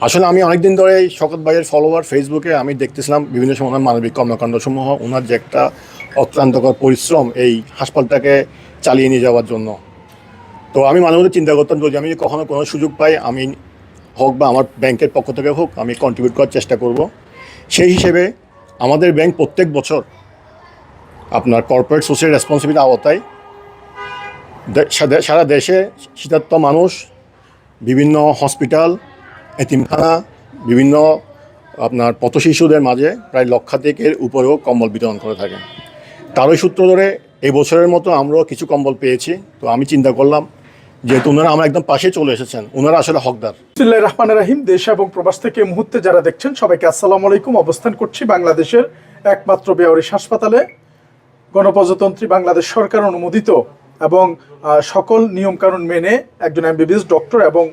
আসলে আমি অনেকদিন ধরে শকত ভাইয়ের ফলোয়ার ফেসবুকে আমি দেখতেছিলাম বিভিন্ন সময় ওনার মানবিক কর্মকাণ্ড সমূহ ওনার যে একটা অক্লান্তকর পরিশ্রম এই হাসপাতালটাকে চালিয়ে নিয়ে যাওয়ার জন্য। তো আমি মাঝে মধ্যে চিন্তা করতাম যদি আমি কখনো কোনো সুযোগ পাই, আমি হোক বা আমার ব্যাংকের পক্ষ থেকে হোক, আমি কন্ট্রিবিউট করার চেষ্টা করব। সেই হিসেবে আমাদের ব্যাংক প্রত্যেক বছর আপনার কর্পোরেট সোশ্যাল রেসপন্সিবিলিটি আওতায় সারা দেশে শীতার্থ মানুষ, বিভিন্ন হসপিটাল এতিমখানা, বিভিন্ন আপনার পথ শিশুদের মাঝে প্রায় লক্ষাধিকের উপরেও কম্বল বিতরণ করে থাকেন। তারই সূত্র ধরে এই বছরের মতো আমরাও কিছু কম্বল পেয়েছি। তো আমি চিন্তা করলাম যেহেতু ওনারা আমার একদম পাশে চলে এসেছেন, ওনারা আসলে হকদার। বিসমিল্লাহির রহমানির রহিম, দেশ এবং প্রবাস থেকে মুহূর্তে যারা দেখছেন সবাইকে আসসালামু আলাইকুম। অবস্থান করছি বাংলাদেশের একমাত্র বেয়ারিশ হাসপাতালে। গণপ্রজাতন্ত্রী বাংলাদেশ সরকার অনুমোদিত এবং সকল নিয়মকানুন মেনে একজন এমবিবিএস ডক্টর এবং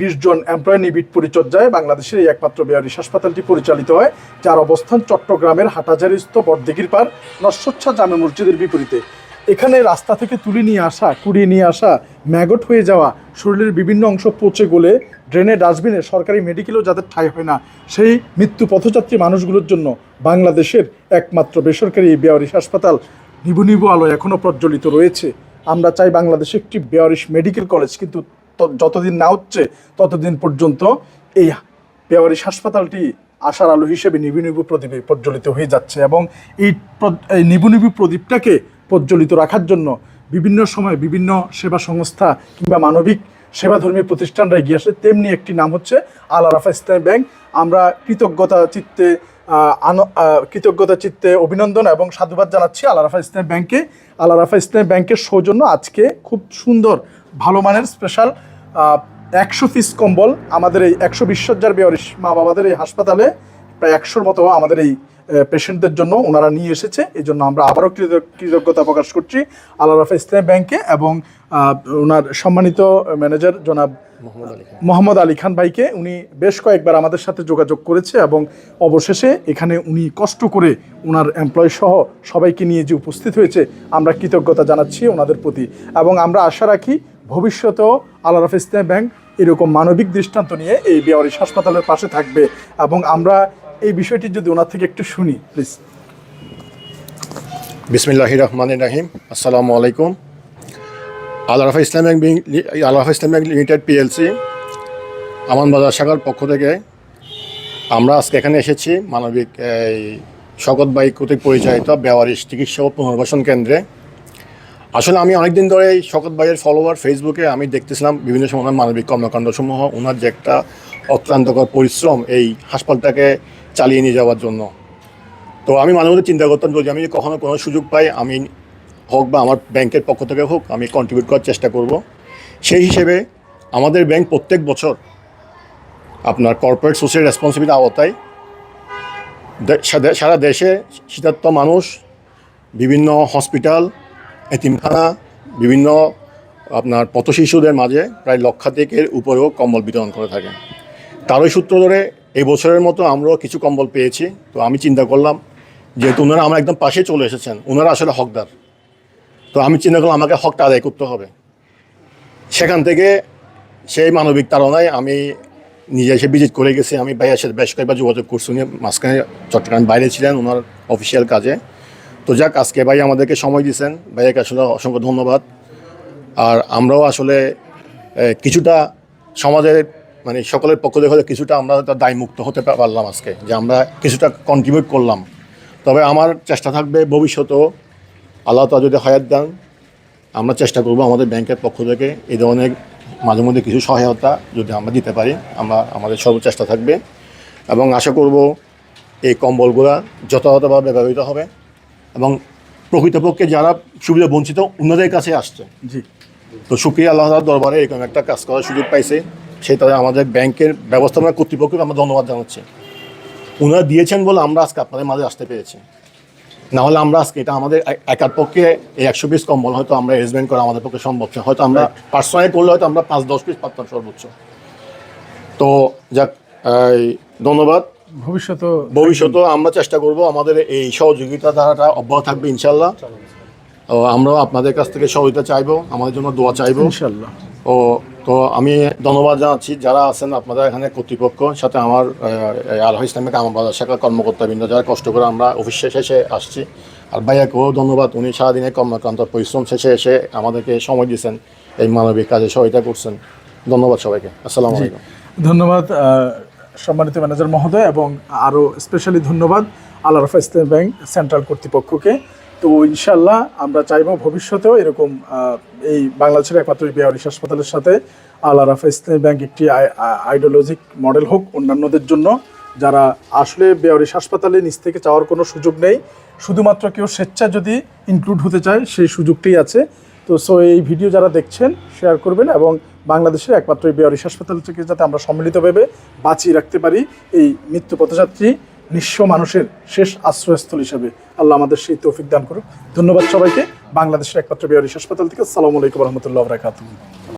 বিশ জন এমপ্লয় নিবিড় পরিচর্যায় বাংলাদেশের এই একমাত্র বেয়ারিশ হাসপাতালটি পরিচালিত হয়, যার অবস্থান চট্টগ্রামের হাটাজারিস্থ বরদিঘির পার নশ্বচ্ছা জামে মসজিদের বিপরীতে। এখানে রাস্তা থেকে তুলে নিয়ে আসা, কুড়িয়ে নিয়ে আসা, ম্যাগট হয়ে যাওয়া, শরীরের বিভিন্ন অংশ পচে গলে, ড্রেনে ডাস্টবিনে সরকারি মেডিকেলেও যাদের ঠাঁই হয় না, সেই মৃত্যু পথযাত্রী মানুষগুলোর জন্য বাংলাদেশের একমাত্র বেসরকারি এই বেয়ারিশ হাসপাতাল নিবু নিবু আলো এখনও প্রজ্বলিত রয়েছে। আমরা চাই বাংলাদেশে একটি বেয়ারিশ মেডিকেল কলেজ, কিন্তু যতদিন না হচ্ছে, ততদিন পর্যন্ত এই বেওয়ারিশ হাসপাতালটি আশার আলো হিসেবে নিবু নিবু প্রদীপে প্রজ্বলিত হয়ে যাচ্ছে এবং এই নিবু নিবু প্রদীপটাকে প্রজ্বলিত রাখার জন্য বিভিন্ন সময় বিভিন্ন সেবা সংস্থা কিংবা মানবিক সেবাধর্মী প্রতিষ্ঠানরা এগিয়ে আসে। তেমনি একটি নাম হচ্ছে আল আরাফা ইসলামী ব্যাংক। আমরা কৃতজ্ঞতা চিত্তে কৃতজ্ঞতা চিত্তে অভিনন্দন এবং সাধুবাদ জানাচ্ছি আল আরাফা ইসলামী ব্যাংকে আল আরাফা ইসলামী ব্যাংকের সৌজন্য আজকে খুব সুন্দর ভালো মানের স্পেশাল একশো পিস কম্বল আমাদের এই একশো বিশ্বজ্জার বেয়ারিশ মা বাবাদের এই হাসপাতালে প্রায় একশোর মতো আমাদের এই পেশেন্টদের জন্য ওনারা নিয়ে এসেছে। এই জন্য আমরা আবারও কৃত- কৃতজ্ঞতা প্রকাশ করছি আল্লাহ রাফা ইসলাম ব্যাংকে এবং ওনার সম্মানিত ম্যানেজার জনাব মোহাম্মদ আলী খান। মোহাম্মদ আলী খান ভাইকে। উনি বেশ কয়েকবার আমাদের সাথে যোগাযোগ করেছে এবং অবশেষে এখানে উনি কষ্ট করে ওনার এমপ্লয় সহ সবাইকে নিয়ে যে উপস্থিত হয়েছে আমরা কৃতজ্ঞতা জানাচ্ছি ওনাদের প্রতি। এবং আমরা আশা রাখি ভবিষ্যতেও আল্লাহ রাফ ইসলাম ব্যাংক এরকম মানবিক দৃষ্টান্ত নিয়ে এই বেয়ারিশ হাসপাতালের পাশে থাকবে এবং আমরা এই বিষয়টি যদি ওনার থেকে একটু শুনি প্লিজ বিসমিল্লাহ রহমান রাহিম। আসসালামু আলাইকুম। আল্লাহ ইসলাম ব্যাংক আল্লাহ ইসলাম bank limited PLC Aman Bazar শাখার পক্ষ থেকে আমরা আজকে এখানে এসেছি মানবিক, এই, শকত বাই কর্তৃক পরিচালিত বেওয়ারিশ চিকিৎসা ও পুনর্বাসন কেন্দ্রে। আসলে আমি অনেকদিন ধরে শকত ভাইয়ের ফলোয়ার ফেসবুকে আমি দেখতেছিলাম বিভিন্ন সময় ওনার মানবিক কর্মকাণ্ড সমূহ ওনার যে একটা অক্লান্তকর পরিশ্রম এই হাসপাতালটাকে চালিয়ে নিয়ে যাওয়ার জন্য। তো আমি মাঝে মধ্যে চিন্তা করতাম যদি আমি কখনো কোনো সুযোগ পাই, আমি হোক বা আমার ব্যাংকের পক্ষ থেকে হোক, আমি কন্ট্রিবিউট করার চেষ্টা করব। সেই হিসেবে আমাদের ব্যাংক প্রত্যেক বছর আপনার কর্পোরেট সোশ্যাল রেসপন্সিবিলিটি আওতায় সারা দেশে শীতার্থ মানুষ, বিভিন্ন হসপিটাল এতিমখানা বিভিন্ন আপনার পথশিশুদের মাঝে প্রায় লক্ষাধিকের উপরেও কম্বল বিতরণ করে থাকে। তারই সূত্র ধরে এই বছরের মতো আমরাও কিছু কম্বল পেয়েছি। তো আমি চিন্তা করলাম, যেহেতু ওনারা আমার একদম পাশে চলে এসেছেন, ওনারা আসলে হকদার। তো আমি চিন্তা করলাম, আমাকে হকটা আদায় করতে হবে। সেখান থেকে সেই মানবিক তাড়নায় আমি নিজে এসে ভিজিট করে গেছি। আমি ভাইয়ার সাথে বেশ কয়েকবার যোগাযোগ করছি। উনি মাঝখানে চট্টগ্রাম বাইরে ছিলেন, ওনার অফিসিয়াল কাজে। তো যাক, আজকে ভাই আমাদেরকে সময় দিয়েছেন। ভাইয়াকে আসলে অসংখ্য ধন্যবাদ। আর আমরাও আসলে কিছুটা সমাজের মানে সকলের পক্ষ থেকে হলে কিছুটা আমরা হয়তো দায়মুক্ত হতে পারলাম আজকে, যে আমরা কিছুটা কন্ট্রিবিউট করলাম। তবে আমার চেষ্টা থাকবে ভবিষ্যতেও। আল্লাহ তালা যদি হায়াত দেন, আমরা চেষ্টা করব আমাদের ব্যাংকের পক্ষ থেকে এই ধরনের মাঝে মধ্যে কিছু সহায়তা যদি আমরা দিতে পারি, আমরা, আমাদের সর্বচেষ্টা থাকবে। এবং আশা করব এই কম্বলগুলা যথাযথভাবে ব্যবহৃত হবে। এবং প্রকৃতপক্ষে যারা সুবিধা বঞ্চিত ওনাদের কাছে আসছে। জি। তো সুপ্রিয়া আল্লাহ দরবারে এরকম একটা কাজ করার সুযোগ পাইছে সেটা আমাদের ব্যাংকের ব্যবস্থাপনা কর্তৃপক্ষকে আমরা ধন্যবাদ জানাচ্ছি। ওনারা দিয়েছেন বলে আমরা আজকে আপনাদের মাঝে আসতে পেরেছি। না হলে আমরা আজকে এটা আমাদের একার পক্ষে এই একশো পিস কম্বল হয়তো আমরা অ্যারেঞ্জমেন্ট করা আমাদের পক্ষে সম্ভব না হয়তো আমরা পার্সোনালি করলে হয়তো আমরা পাঁচ দশ পিস পারতাম সর্বোচ্চ। তো যাক এই, ধন্যবাদ। ভবিষ্যতে ভবিষ্যতেও আমরা চেষ্টা করব আমাদের এই সহযোগিতা ধারাটা অব্যাহত থাকবে ইনশাল্লাহ ও আমরাও আপনাদের কাছ থেকে সহযোগিতা চাইব আমাদের জন্য দোয়া চাইব। ইনশাল্লাহ ও তো আমি ধন্যবাদ জানাচ্ছি যারা আছেন আপনাদের এখানে কর্তৃপক্ষ সাথে আমার আল্লাহ ইসলামিক আমার বাজার শাখার কর্মকর্তাবৃন্দ যারা কষ্ট করে আমরা অফিস শেষে আসছি। আর ভাইয়াকেও ধন্যবাদ উনি সারাদিনে কর্মক্রান্ত পরিশ্রম শেষে এসে আমাদেরকে সময় দিয়েছেন এই মানবিক কাজে সহায়তা করছেন। ধন্যবাদ সবাইকে। আসসালামু আলাইকুম। ধন্যবাদ সম্মানিত ম্যানেজার মহোদয়, এবং আরও স্পেশালি ধন্যবাদ আল আরফা ইসলামী ব্যাংক সেন্ট্রাল কর্তৃপক্ষকে। তো ইনশাল্লাহ আমরা চাইব ভবিষ্যতেও এরকম এই বাংলাদেশের একমাত্র বেয়ারিশ হাসপাতালের সাথে আল আরফা ইসলামী ব্যাংক একটি আইডিওলজিক মডেল হোক অন্যান্যদের জন্য, যারা আসলে বেয়ারিশ হাসপাতালে নিচ থেকে চাওয়ার কোনো সুযোগ নেই। শুধুমাত্র কেউ স্বেচ্ছা যদি ইনক্লুড হতে চায়, সেই সুযোগটি আছে। তো সো এই ভিডিও যারা দেখছেন শেয়ার করবেন এবং বাংলাদেশের একমাত্র এই বেয়ারিস হাসপাতাল থেকে যাতে আমরা সম্মিলিতভাবে বাঁচিয়ে রাখতে পারি এই মৃত্যু পথযাত্রী, নিঃস্ব মানুষের শেষ আশ্রয়স্থল হিসেবে। আল্লাহ আমাদের সেই তৌফিক দান করুক। ধন্যবাদ সবাইকে। বাংলাদেশের একমাত্র বেয়ারিস হাসপাতাল থেকে আসসালামু আলাইকুম রহমতুল্লাহ বরাকাতুহ।